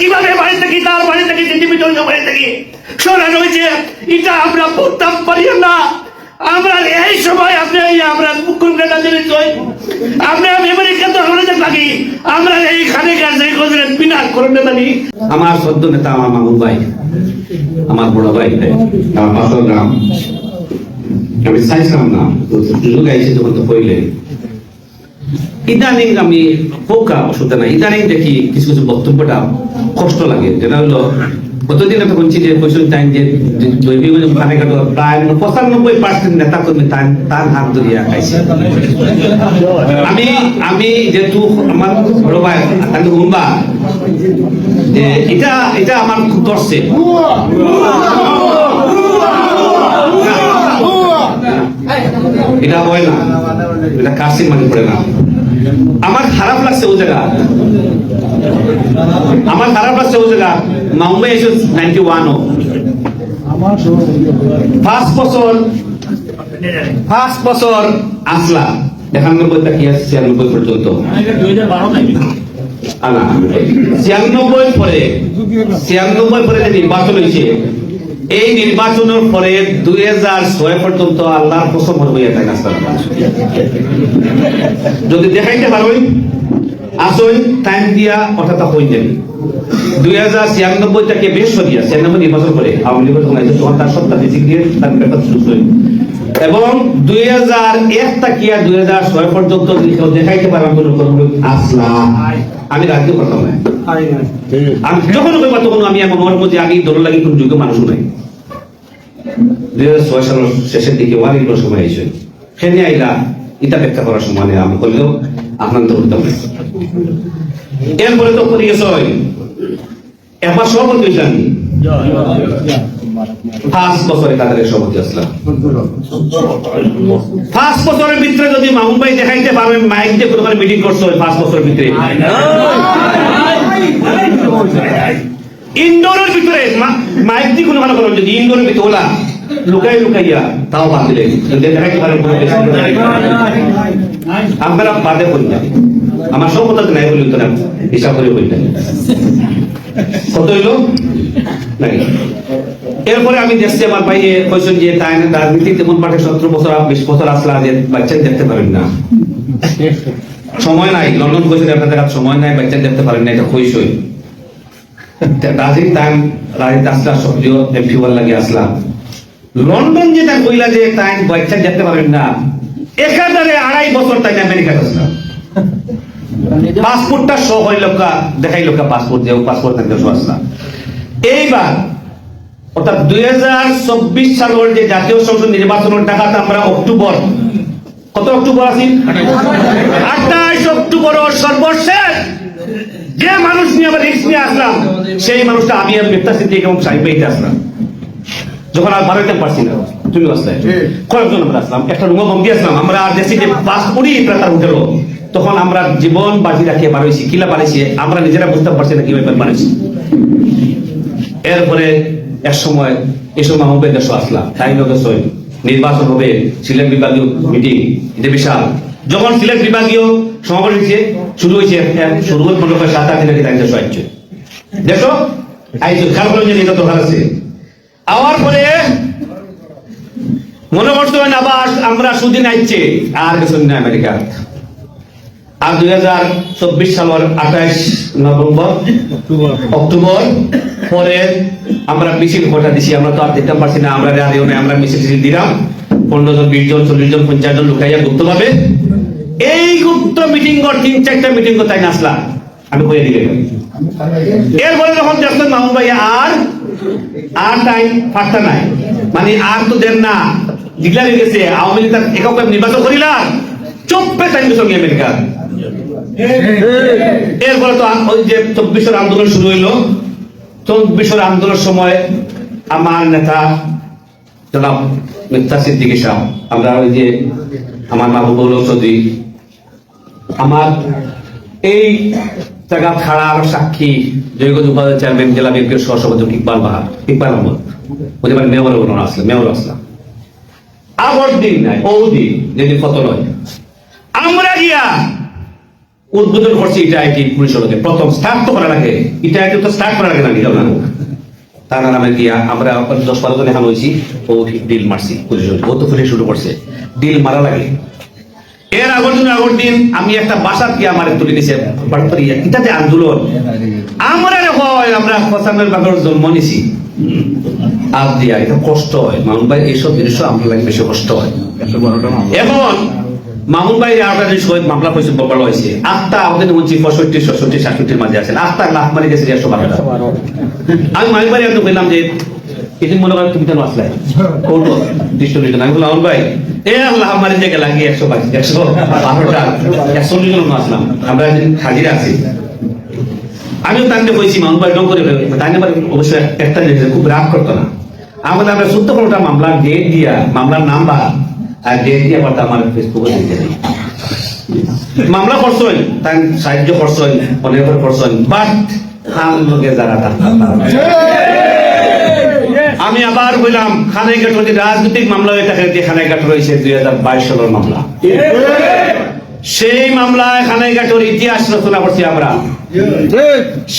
কীভাবে বাড়ি থেকে, তার বাড়ি থেকে টিভি জন্য বাড়ি থেকে সরানো হয়েছে এটা আমরা বলতাম পারি না। আমরা এই সময় আপনি আমরা মুখ্যমন্ত্রী জানি তো আমরা আমেরিকা তো আমাদের থাকি আমরা এইখানে কাছে বিনাশ করতে জানি আমার সদ্য নেতা আমার মামুন ভাই, আমার বড় ভাই, আমার পাশার গ্রাম আমি চাইছিলাম না সুযোগ আইছে যখন তো পড়লে ইদানিং আমি পোকা অসুবিধা নাই। ইদানিং দেখি কিছু কিছু বক্তব্যটা কষ্ট লাগে। যেটা হলো কতদিন বলছি যে টাইম যে কানে কাটো প্রায় পঁচানব্বই পার্সেন্ট নেতা কর্মী তার হাত ধরিয়া খাইছে আমি আমি যেহেতু আমার যে এটা এটা আমার খুব এটা হয় না। এটা কাশির মানে পড়ে না? আমার খারাপ লাগছে ও জায়গা। আমার খারাপ লাগছে ও জায়গা। মুম্বাই এসে নাইনটি ওয়ান ও। ফার্স্ট বছর ফার্স্ট বছর আসলা। একানব্বই থেকে ছিয়ানব্বই পর্যন্ত। ছিয়ানব্বই পরে ছিয়ানব্বই পরে যে নির্বাচন হয়েছে এই নির্বাচনের পরে দুই হাজার ছয় পর্যন্ত আল্লাহর কসম হইয়া থাকে যদি দেখাইতে পারবেন আসুন টাইম দিয়া অর্থাৎ হয়ে যাবে দুই হাজার ছিয়ানব্বই থেকে বেশ সরিয়া ছিয়ানব্বই নির্বাচন করে আওয়ামী লীগের তখন তার সত্তা দিয়ে তার ব্যাপার করে। এবং দুই হাজার এক তাকিয়া দুই হাজার ছয় পর্যন্ত দেখাইতে পারে আমি কোনো কোনো আসলাম আমি রাজ্য করতাম না। আমি যখন তখন আমি আমার মনের মধ্যে আগে দল লাগি কোন যোগ্য মানুষ নাই। দুই শেষের দিকে ওয়ারিগুলোর সময় সেনে আইলা ইটা ব্যাখ্যা করার সময় নেই আমি করলেও আপনার তো করতাম না এরপরে তো একবার সভাপতি বছরে সভাপতি আসলাম বছরের ভিতরে যদি মামুন ভাই দেখাইতে পারবেন মাইক দিয়ে কোনো মিটিং করছ ফার্স্ট বছরের ভিতরে ইনডোরের ভিতরে মাইক দিয়ে কোনো ভালো যদি ইনডোরের ভিতরে ওলা লুকাই লুকাইয়া, তাও নাই। আপনারা বাদে করলেন আমার সব কথা নাই বলি, উত্তর হিসাব করে বললেন কত হইল? এরপরে আমি দেখছি আমার ভাই কইছেন যে তাই রাজনীতি তেমন পাঠে সতেরো বছর, বিশ বছর আসলা যে বাচ্চা দেখতে পারেন না। সময় নাই, লন্ডন কইছেন আপনাদের সময় নাই বাচ্চা দেখতে পারেন না, এটা কইসই। রাজনীতি টাইম রাজনীতি আসলা সক্রিয় এমপি ওয়াল লাগে আসলাম লন্ডন যেটা কইলা যে তাই বাচ্চা দেখতে পারেন না, একাধারে আড়াই বছর তাই আমেরিকা আসলাম পাসপোর্টটা শো হইল দেখাইল পাসপোর্ট, যে পাসপোর্ট থাকতে শো আসলাম এইবার, অর্থাৎ দুই হাজার চব্বিশ সালের যে জাতীয় সংসদ নির্বাচনের টাকাতে আমরা অক্টোবর, কত অক্টোবর আছি আঠাইশ অক্টোবর সর্বশেষ। যে মানুষ নিয়ে আমরা রিক্স নিয়ে আসলাম সেই মানুষটা আমি আর মেত্তা সিদ্দিক এবং সাহিব ভাইতে আসলাম। যখন আর বারোইতে পারছি না তুমি আসলে। কয়েকজন আমরা আসলাম একটা রুমে বন্দি আসলাম আমরা আর দেশে যে পাস করি তার হোটেল তখন আমরা জীবন বাজি রাখিয়ে বাড়াইছি কিলা বাড়াইছি আমরা নিজেরা বুঝতে পারছি না কীভাবে বাড়াইছি এরপরে এক সময় এসব মাহবুবের দেশ আসলাম তাই নির্বাচন হবে সিলেট বিভাগীয় মিটিং এটা বিশাল। যখন সিলেট বিভাগীয় সমাবেশ হয়েছে, শুরু হয়েছে শুরু হয়ে মনে হয় সাত আট দিন আগে তাই দেশ দেখো আইছো খেয়াল যে এটা তো আছে। আওয়ার পরে মনে করতে হয় না, আবার আমরা সুদিন আইছে আর কিছু না আমেরিকা। আর দুই হাজার চব্বিশ সালের আঠাইশ নভেম্বর, অক্টোবর, পরে আমরা মিছিল ঘটা দিছি, আমরা তো আর দিতে পারছি না, আমরা রাডিও নেই, আমরা মিছিল দিলাম। পনেরো জন, বিশ জন, চল্লিশ জন, পঞ্চাশ জন লুকাইয়া গুপ্ত ভাবে এই গুপ্ত মিটিং কর তিন চারটা মিটিং তাই নাচলাম? আমি কইয়া দিলে এরপরে যখন দেখলেন মামুন ভাই আর আর টাইম ফাঁকটা নাই। মানে আর তো দেন না ডিক্লার হয়ে গেছে, আওয়ামী লীগ একক নির্বাচন করিলাম। চুপে টাইম সঙ্গে আমেরিকা। এরপরে তো ওই যে চব্বিশের আন্দোলন শুরু হইল। চব্বিশের আন্দোলনের সময় আমার নেতা জনাব মিথ্যা সিদ্দিকী সাহ আমরা ওই যে আমার মাহবুবুল চৌধুরী আমার এই জায়গা খাড়া আর সাক্ষী জয়গঞ্জ উপাধ্যায় চেয়ারম্যান জেলা বিএনপির সহসভাপতি ইকবাল বাহার ইকবাল আহমদ ওদের মানে মেয়র বলুন আসলে, মেয়র আসলাম। দিন নাই দিন যেদিন আমরা গিয়া উদ্বোধন করছি এটা আইটি পুলিশের লোকে প্রথম স্টার্ট তো করা লাগে এটা আইটি তো স্টার্ট করা লাগে না না। তার নামে গিয়া আমরা দশ বারো জন এখন হয়েছি, ও ডিল মারছি পুলিশের ও তো পুলিশ শুরু করছে। ডিল মারা লাগে। এর আগর দিন আগর দিন আমি একটা বাসা দিয়ে আমার তুলে নিছে বাড়ি এটা যে আন্দোলন, আমরা হয়, আমরা পঁচানব্বই ভাগের জন্ম নিছি আপ দিয়া এটা কষ্ট হয়। মামুন ভাই, এইসব জিনিস বেশি কষ্ট হয়। এখন মামুন ভাই আর মামলা হয়েছে বড় হয়েছে। আটটা আমাদের পঁয়ষট্টি মাঝে লাখ মারি গেছে একশো বারোটা আমি মামুন ভাই বললাম যে, এদিন মনে করেন তুমি কেন আসলে দৃষ্ট নিজন আমি বললাম ভাই এ আল্লাহ মারি যে গেলা গিয়ে একশো একশো বারোটা, একশো আসলাম আমরা আছি। আমিও তাকে ডং করে অবশ্যই একটা জিনিস খুব রাগ করতো না। আমাদের আমরা কোনোটা মামলার ডেট দিয়া, মামলার নাম্বার আর ডেট দিয়া কথা আমার ফেসবুকে দিতে মামলা করছেন তাই সাহায্য করছেন অনেক বাট লোকে যারা আমি আবার বললাম, খানাইঘাট যদি রাজনৈতিক মামলা হয়ে থাকে যে খানাইঘাট রয়েছে দুই হাজার বাইশ সালের মামলা। সেই মামলায় খানাইঘাটের ইতিহাস রচনা করছি আমরা।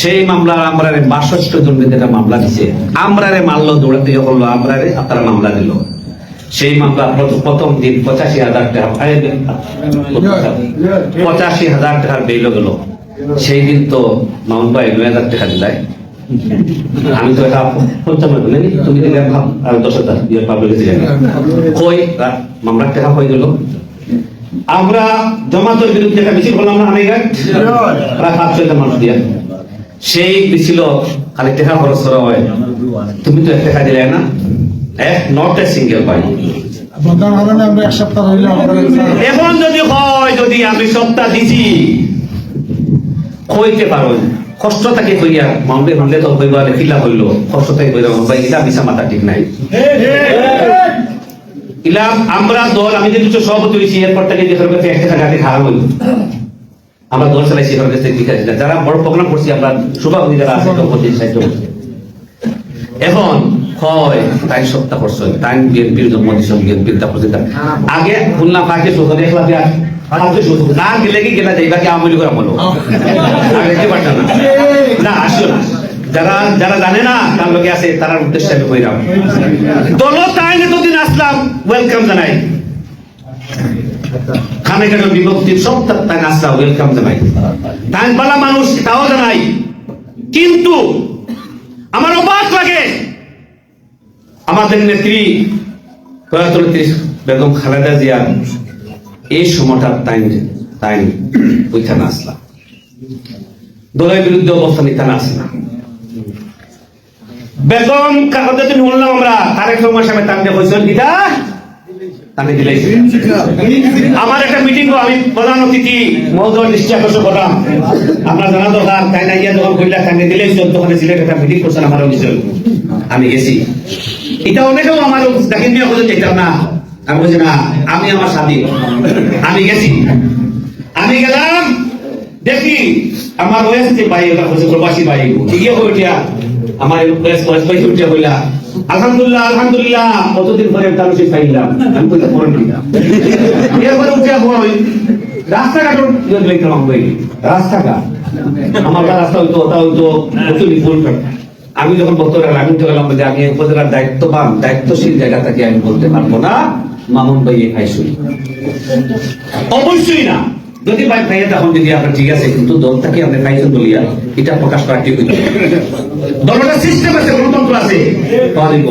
সেই মামলা আমরা বাষট্টি জন যেটা মামলা দিছে। আমরা রে মারলো, দৌড়াতে হলো আমরা রে আপনারা মামলা দিল। সেই মামলা প্রথম দিন পঁচাশি হাজার টাকা পঁচাশি হাজার টাকার বেইল গেল। সেই দিন তো ভাই নয় হাজার টাকা দিলাই আমি তো এটা বলেনি তুমি দিলে ভাব আর দশ হাজার জানি কই মামলার টাকা হয়ে গেল। আমরা জমাতের বিরুদ্ধে একটা মিছিল করলাম না হানিঘাট প্রায় পাঁচ ছয়টা মানুষ দিয়ে। সেই মিছিল খালি খরচ করা হয়। তুমি তো এক দিলে না। এক, নট সিঙ্গেল পাই। এখন যদি হয়, যদি আমি সপ্তাহ দিছি, কইতে পারো কষ্ট থাকে কইয়া হলে তো কইবা খিলা হইল। কষ্ট থাকে কইরা ঠিক নাই। ইলা আমরা দল, আমি যদি সভাপতি এরপর থেকে খারাপ হইল। আমরা দল চালাইছি যারা বড় প্রোগ্রাম করছি, আমরা সভাপতি যারা আছে তো প্রতি সাহায্য করছি। এখন হয়, তাই সপ্তাহ করছে তাই বিএনপির জন্ম দিছে, বিএনপির আগে খুলনা পাকে সুখ এক লাখ আজকে সুখ না গেলে কি গেলা যাইবা কি আমলি করে আমলো পারতাম না। না আসো না। যারা যারা জানে না তার লোকে আছে তার উদ্দেশ্যে আমি কইরাম যতদিন আসলাম ওয়েলকাম জানাই। খানে কেন বিভক্তির সব তাই আসলাম ওয়েলকাম জানাই। তাই বালা মানুষ তাও জানাই। কিন্তু আমার অবাক লাগে। আমাদের নেত্রী প্রয়াত নেত্রী বেগম খালেদা জিয়া এই সময়টা টাইম টাইম ওইখানে আসলাম। দলের বিরুদ্ধে অবস্থান এখানে আসে না। বেগম খালেদা জিয়া বললাম আমরা, তারেক রহমান সাহেব তাকে হয়েছেন গীতা তাকে দিলাই আমার একটা মিটিং আমি প্রধান অতিথি, মহোদয় নিশ্চয় আকর্ষণ করলাম। আপনার জানা দরকার, তাই না, ইয়া যখন কইলা তাকে দিলেই তখন সিলেট একটা মিটিং করছেন আমার অভিযোগ আমি গেছি। এটা অনেকেও আমার দেখেন দিয়ে বলে যেতাম না। আমি বলছি, না, আমি আমার সাথী। আমি গেছি। আমি গেলাম, দেখি, আমার ওয়েস যে ভাই, ওটা বলছে প্রবাসী ভাই। গিয়ে হয়ে উঠিয়া আমার ওয়েস ওয়েস ভাই উঠিয়া বললা আলহামদুলিল্লাহ আলহামদুলিল্লাহ। কতদিন পরে তার সেই পাইলাম আমি বলতে পড়েন এরপরে উঠিয়া হই রাস্তাঘাট লিখলাম আমি বই রাস্তাঘাট। আমার রাস্তা হইতো, ওটা হইতো প্রচুর ফুল আমি যখন বক্তব্য আমি তো গেলাম যে আমি উপজেলার দায়িত্ববান, দায়িত্বশীল জায়গা থেকে আমি বলতে পারব না। মামুন ভাই খাইছুই অবশ্যই না। যদি ভাই ভাইয়া তখন যদি আপনার ঠিক আছে, কিন্তু দলটাকে আপনি খাইছেন বলিয়া এটা প্রকাশ করা ঠিক হইতো দলটা সিস্টেম আছে, গণতন্ত্র আছে। পারিব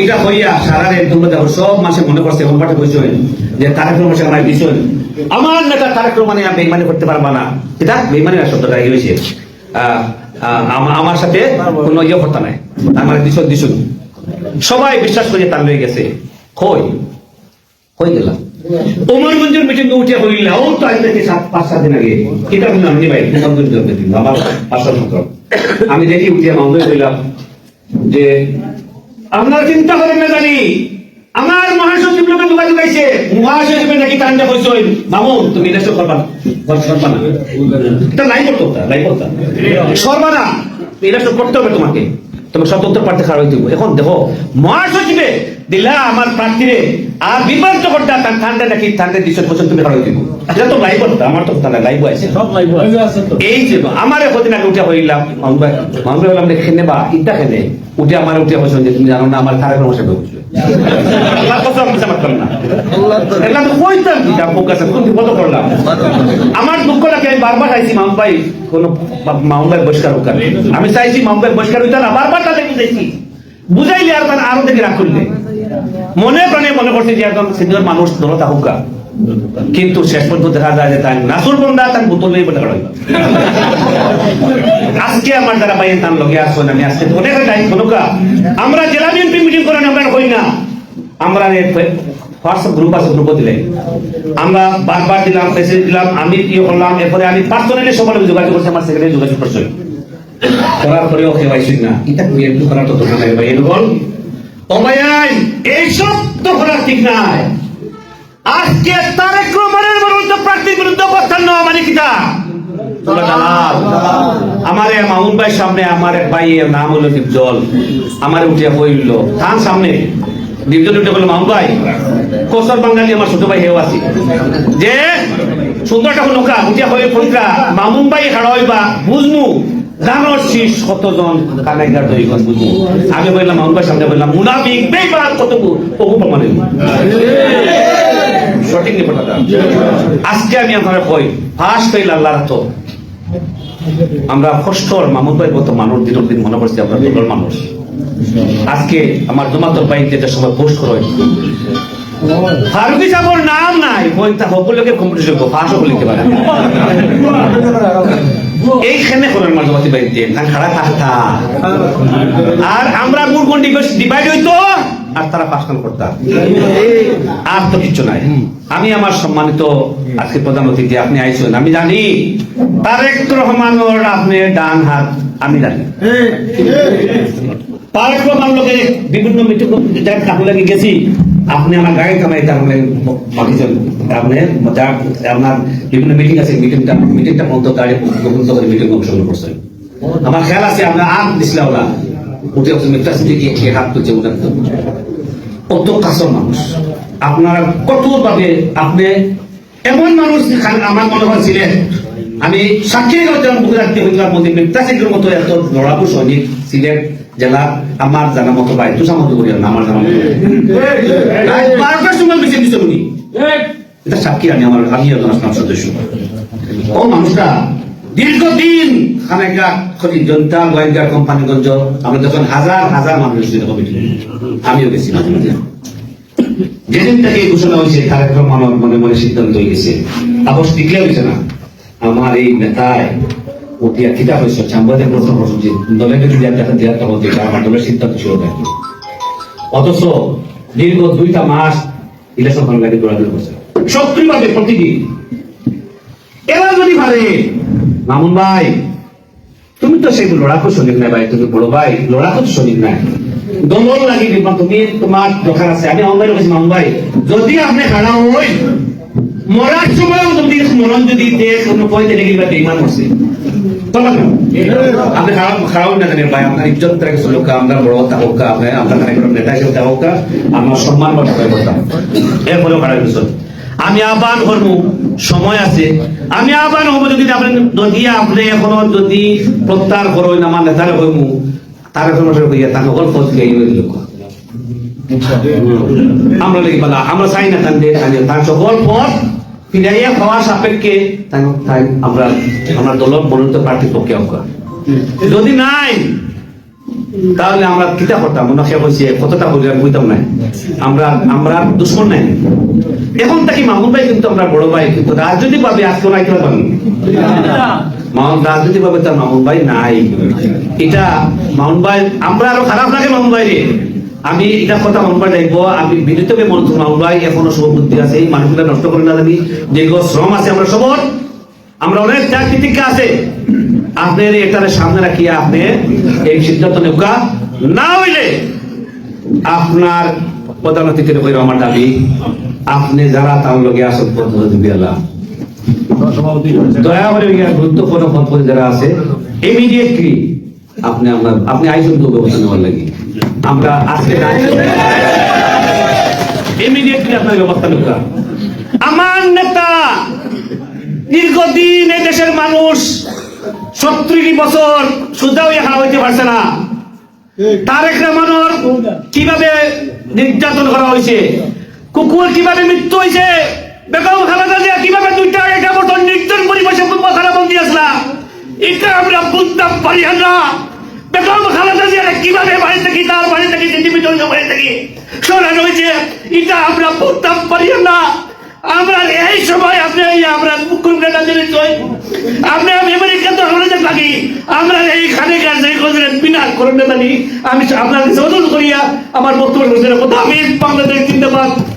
এটা হইয়া সারা রে তোমরা দেখো, সব মাসে মনে করছে এমন পাঠে বসে যে আমার বিষয় আমার নেতা করতে পারবা না। এটা শব্দটা এই হয়েছে আমার সাথে কোনো ইয়ে নাই। আমার দিশন সবাই বিশ্বাস করে তার লয়ে গেছে। কই? উঠে তো সাত পাঁচ, সাত দিন আগে। কিতাব নি ভাই মিটিং আমার আমি দেখি উঠিয়া মামলে হইলাম যে, আপনারা চিন্তা করেন না জানি, আমার মহাসচিব লোকে যোগাযোগ আইছে মহাসচিবের নাকি কান্দা কইছে মামুন তুমি এটা করবা এটা লাই করতে হতো লাই করতে সরবা না এটা করতে হবে তোমাকে। তোমার স্বতন্ত্র প্রার্থী খারাপ হইতে। এখন দেখো, মহাসচিবে দিলা আমার প্রার্থীরে। আর বিভ্রান্ত করতে তার ঠান্ডা নাকি ঠান্ডা দিশে পছন্দ তুমি হারাই দিব। এটা তো লাইভ করতে আমার তো কথা লাইভ আছে। সব লাইব এই যে আমার কদিন আগে উঠে হইলাম মামুন মামুন বললাম যে খেনে বা ইটা খেনে উঠে আমার উঠে বসে যে তুমি জানো না আমার খারাপ মশা বেরোচ্ছে আল্লাহ কত আমি করলাম না। এগুলা তো কইতাম কি পোক আছে কোন কত করলাম। আমার দুঃখ লাগে আমি বারবার চাইছি মামুন ভাই কোন মামুন ভাই বহিষ্কার হোক আমি চাইছি মামুন ভাই বহিষ্কার হইতা না বারবার তাদের বুঝাইছি। বুঝাইলে আর তার আরও দেখে রাখ করলে। মনে প্রাণে মনে করছে যে একদম সিনিয়র মানুষ ধরো থাকুক কিন্তু শেষ পর্যন্ত দেখা যায় যে তার নাসুর বন্ধা তার বোতল নেই বলে করা আজকে আমার যারা বাইরে তার লগে আসবেন আমি আজকে তো অনেক দায়িত্ব নৌকা আমরা জেলা বিএনপি মিটিং করেন আমরা হই না। আমরা হোয়াটসঅ্যাপ গ্রুপ আছে গ্রুপ দিলে। আমরা বারবার দিলাম মেসেজ দিলাম, আমি কি করলাম, এরপরে আমি পার্সোনালি সবার যোগাযোগ করছি, আমার সেখানে যোগাযোগ করছি। করার পরেও কেওয়াইছি না। এটা বিএনপি করার তো দরকার নাই ভাই এরকম ভাই এইসব তো করার ঠিক নাই। আজকে তারেক রহমানের বিরুদ্ধে প্রার্থীর বিরুদ্ধে অবস্থান নেওয়া মানে তোমরা আমার মামুন ভাই সামনে, আমার এক ভাই নাম হলো দীপজল আমার উঠে হইল। তার সামনে। দীপজল উঠে বলল, মামুন ভাই, কোসর বাঙালি আমার ছোট ভাই হেও আছি। যে সুন্দরটা হলো নৌকা উঠে হয়ে পবিত্রা মামুন ভাই হারাইবা, বুঝমু। আমি কত আজকে আমি আমরা কষ্টর মামুদ ভাই মতো মানুষ দিন মনে করছি আমরা দুর্বল মানুষ। আজকে আমার জমাতর বাইক যেটা সবাই পোস্ট করে ফারুকি নাম নাই সকলকে কম্পিটিশন ফাঁসও লিখতে পারে এইখানে করেন মাঝমাতি বাইক দিয়ে না খাড়া থাকতা আর আমরা মুরগন্ডি ডিভাইড হইতো আর তারা পাঁচখান করতাম। আর তো কিচ্ছু নাই। আমি আমার সম্মানিত আজকে প্রধান অতিথি আপনি আইসেন আমি জানি তারেক রহমানোর আপনি ডান হাত আমি জানি। তারেক রহমান লোকে বিভিন্ন মিটিং তাহলে গেছি। আপনি আমার গাড়ি কামাই তাহলে বাকিজন আপনি যা আপনার বিভিন্ন মিটিং আছে মিটিংটা মিটিংটা বন্ধ গাড়ি বন্ধ করে মিটিং অংশগ্রহণ করছেন আমার খেয়াল আছে আপনার আম দিছিল ওরা উঠে উঠে মিটটা দিকে কে হাত তুলছে ওদের তো কত কাছের মানুষ আপনারা কঠোর ভাবে আপনি এমন মানুষ আমার মনে হয় ছিলেন আমি সাক্ষী হইতাম বুকে রাখতে হইতাম মধ্যে মিথ্যাসিকের মতো এত লড়াকু সৈনিক সিলেট জেলা আমার জানা মতো ভাই তুষা মতো করি আমার জানা মতো বারোটার সময় বেশি দিচ্ছে উনি এটা সাক্ষী আমি আমার আমি একজন সদস্য। ও মানুষটা দীর্ঘদিন খানেকা খনি জনতা, গোয়েন্দা কোম্পানিগঞ্জ, আমরা যখন হাজার হাজার মানুষ ছিল কমিটি। আমিও গেছি মাঝে মাঝে। যেদিন থেকে ঘোষণা হয়েছে কার্যক্রম আমার মনে মনে সিদ্ধান্ত হয়ে গেছে আবশ টিকলে হয়েছে না? আমার এই নেতায় উঠিয়া খিতা হয়েছে? সাংবাদিক প্রশ্ন করছেন যে দলে যদি টাকা দেওয়ার তখন থেকে আমার দলের সিদ্ধান্ত ছিল না অথচ দীর্ঘ দুইটা মাস ইলেকশন কমিটি দৌড়াদৌড়ি করছে। সক্রিয়ভাবে প্রতিদিন। এবার যদি পারে, মামুন ভাই, তুমি তো সেই লড়াকু সৈনিক নাই ভাই, তুমি বড় ভাই, লড়াকু তো সৈনিক নাই। দমন লাগি দিবা তুমি তোমার দরকার আছে, আমি আমার কাছে মামুন ভাই। যদি আপনি খাড়া হই মরার সময় যদি মরণ যদি দেশ তবে আপনি খারাপ খারাপ না জানেন ভাই আপনার ইজ্জত থেকে লোক আমরা বড় আপনার নেতা হিসেবে আমার সম্মান এরপরেও খারাপ আমি আহ্বান করব, সময় আছে। আমি আহ্বান হব যদি আপনি যদি আপনি এখনও যদি প্রত্যাহার করবেন আমার নেতারে হইমু তার এখন কইয়া তাকে লোক। আমরা লাগি বলা, আমরা চাই না তান তার সকল পথ ফিরাইয়া পাওয়া সাপেক্ষে তাই- আমরা আমরা দলের মনোনীত প্রার্থীর পক্ষে অঙ্ক যদি নাই, তাহলে আমরা কিতা করতাম? মনে খেয়ে বলছি কতটা বলি বুঝতাম নাই। আমরা আমরা দুশ্মন নাই। এখন থাকি মামুন ভাই কিন্তু আমরা বড় ভাই, কিন্তু রাজনৈতিক ভাবে আজকে নাই কেউ পাবেন মামুন ভাবে তার মামুন ভাই নাই। এটা মামুন ভাই, আমরা আরও খারাপ লাগে মামুন ভাই রে আমি এটা কথা মন করে দেখব, আমি বিনীতকে মন মামুন ভাই, এখনও শুভবুদ্ধি আছে, এই মানুষগুলা নষ্ট করে না জানি। দীর্ঘ শ্রম আছে আমরা সবর। আমরা অনেক তিতিক্ষা আছে। আপনার এটার সামনে রাখিয়া আপনি এই সিদ্ধান্ত নেওয়া না হইলে আপনার প্রধান অতিথির আমার দাবি। আপনি যারা তার লগে আসন পদ্ধতি দয়া করে গুরুত্বপূর্ণ পদ যারা আছে ইমিডিয়েটলি আপনি আমরা আপনি আইসন তো ব্যবস্থা নেওয়ার লাগে। আমরা আজকে ইমিডিয়েটলি আপনার ব্যবস্থা নিতে আমার নেতা দীর্ঘদিন দেশের মানুষ সত্তর বছর হয়ে খাওয়া হইতে পারছে না। তারেক রহমানোর কীভাবে নির্যাতন করা হয়েছে? কুকুর কীভাবে মৃত্যু হয়েছে বেগম খালেদা জিয়া কীভাবে দুইটা একটা বছর নির্জন পরিবেশে খারাপ বন্দি আসলা এটা আমরা বুঝতে পারি না বেগম খালেদা জিয়া কীভাবে বাড়ি থেকে, তার বাড়ি থেকে জীবিত হয়েছে বাড়ি থেকে সরানো হয়েছে এটা আমরা বুঝতে পারি না আমরা এই সময় আপনি আমরা মুখ্যমন্ত্রী দিলে চই আমরা আমেরিকা তো আমাদের থাকি আমরা এইখানে কাছে বিনাশ করেন না জানি। আমি আপনার অনুরোধ করিয়া আমার বক্তব্য কথা আমি বাংলাদেশ জিন্দাবাদ।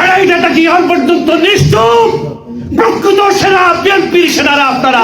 আড়াইটা কি হল পর্যন্ত নিশ্চুপ? প্রকৃত সেনা বিএনপির সেনারা আপনারা।